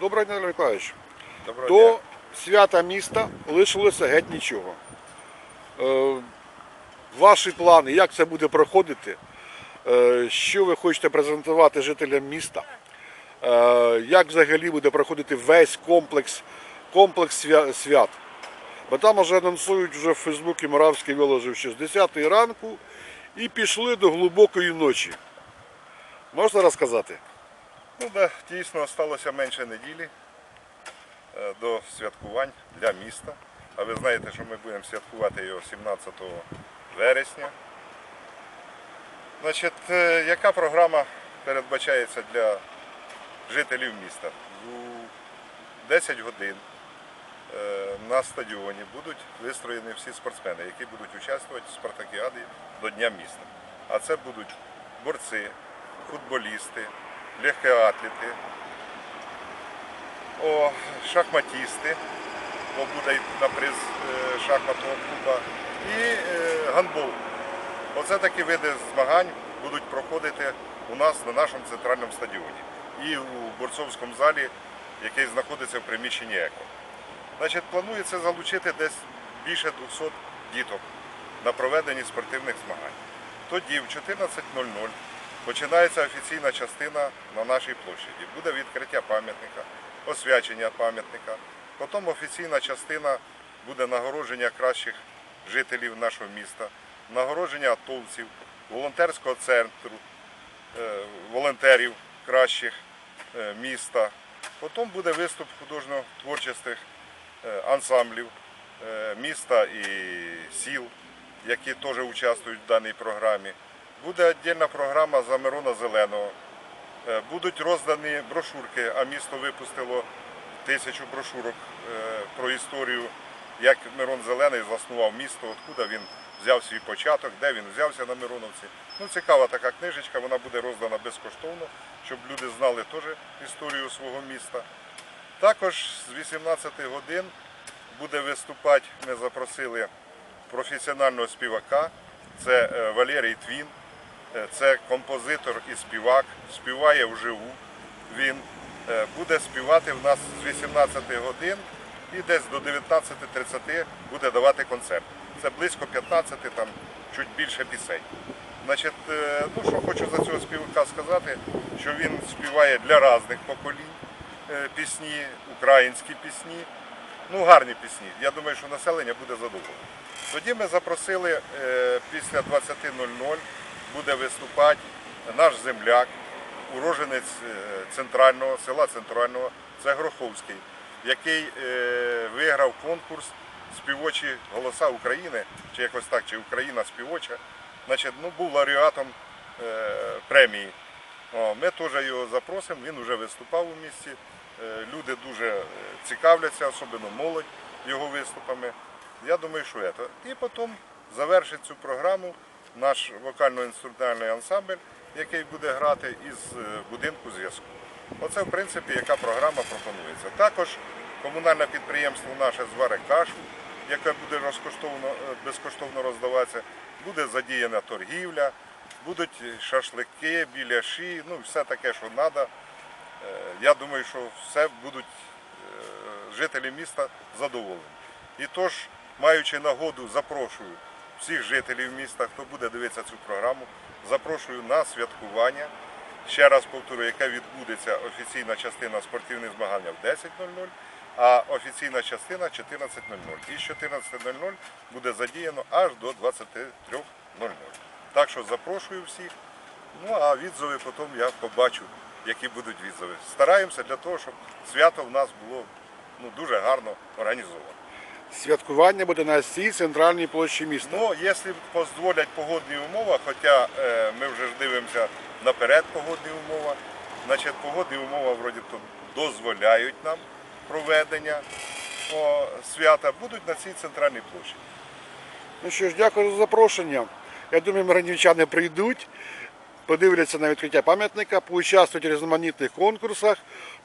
Доброго дня, Миколаївич. Доброго До дня. свята міста лишилося геть нічого. Е, Ваші плани, як це буде проходити? Е, Що ви хочете презентувати жителям міста? Е, Як взагалі буде проходити весь комплекс, комплекс свят? Бо там вже анонсують вже в Фейсбуці Моравський виложив ще з 10 ранку і пішли до глибокої ночі. Можна розказати? Ну, да, дійсно, залишилося менше неділі е, до святкувань для міста. А ви знаєте, що ми будемо святкувати його 17 вересня. Значить, е, яка програма передбачається для жителів міста? У 10 годин е, на стадіоні будуть вистроєні всі спортсмени, які будуть участвувати в спартакіаді до Дня міста. А це будуть борці, футболісти, легкоатлети, о, шахматісти, бо буде на приз е, шахматного клубу, і е, гандбол. Оце такі види змагань будуть проходити у нас на нашому центральному стадіоні і у борцовському залі, який знаходиться в приміщенні ЕКО. Значить, планується залучити десь більше 200 діток на проведенні спортивних змагань. Тоді в 14.00 починається офіційна частина на нашій площаді. Буде відкриття пам'ятника, освячення пам'ятника. Потім офіційна частина буде нагородження кращих жителів нашого міста, нагородження атовців, волонтерського центру, е, волонтерів кращих е, міста. Потім буде виступ художньо-творчих е, ансамблів міста і сіл, які теж участвують в даній програмі. Буде віддільна програма за Мирона Зеленого. Е, Будуть роздані брошурки, а місто випустило тисячу брошурок е, про історію, як Мирон Зелений заснував місто, откуда він взяв свій початок, де він взявся на Мироновці. Ну, цікава така книжечка, вона буде роздана безкоштовно, щоб люди знали теж історію свого міста. Також з 18 годин буде виступати, ми запросили професіонального співака, це е, Валерій Твін, це композитор і співак, співає вживу. Він е, буде співати в нас з 18 годин і десь до 19.30 буде давати концерт. Це близько 15, там чуть більше пісень. Значить, е, ну що хочу за цього співака сказати, що він співає для різних поколінь е, пісні, українські пісні, ну гарні пісні. Я думаю, що населення буде задоволене. Тоді ми запросили е, після 20.00 буде виступати наш земляк, уроженець е, центрального села центрального, це Гроховський, який е, виграв конкурс співочі голоса України, чи якось так, чи Україна співоча. Значить, ну, був лауреатом е, премії. Ми теж його запросимо, він вже виступав у місті. Люди дуже цікавляться, особливо молодь його виступами. Я думаю, що це. І потім завершить цю програму наш вокально-інструментальний ансамбль, який буде грати із е, будинку зв'язку. Оце, в принципі, яка програма пропонується. Також комунальне підприємство наше зваре кашу, яке буде е, безкоштовно роздаватися, буде задіяна торгівля, будуть шашлики, біляші, ну все таке, що треба. Я думаю, що все будуть е, жителі міста задоволені. І тож, маючи нагоду, запрошую всіх жителів міста, хто буде дивитися цю програму, запрошую на святкування. Ще раз повторю, яке відбудеться офіційна частина спортивних змагання в 10.00, а офіційна частина 14.00. І з 14.00 буде задіяно аж до 23.00. Так що запрошую всіх. Ну а відзови потім я побачу, які будуть відзови. Стараємося для того, щоб свято в нас було ну, дуже гарно організовано. Святкування буде на всій центральній площі міста. Ну, якщо дозволять погодні умови, хоча е, ми вже ж дивимося наперед погодні умови, значить погодні умови вроді то дозволяють нам проведення о, свята, будуть на цій центральній площі. Ну що ж, дякую за запрошення. Я думаю, миронівчани прийдуть, подивляться на відкриття пам'ятника, поучаствують в різноманітних конкурсах,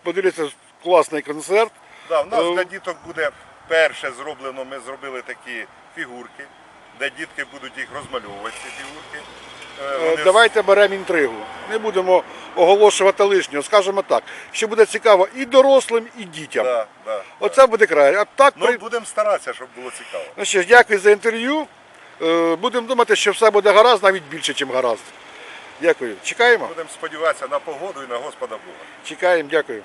подивляться класний концерт. Да, в нас Е, для діток буде перше зроблено, ми зробили такі фігурки, де дітки будуть їх розмальовувати, ці фігурки. е, Е, вони Давайте беремо інтригу. Не будемо оголошувати лишнього. Скажемо так, що буде цікаво і дорослим, і дітям. Да, да. Оце буде край. А так, Ну, при... будемо старатися, щоб було цікаво. ну що ж, дякую за інтерв'ю. Е, Будемо думати, що все буде гаразд, навіть більше, ніж гаразд. Дякую. Чекаємо? Будемо сподіватися на погоду і на Господа Бога. Чекаємо, дякую.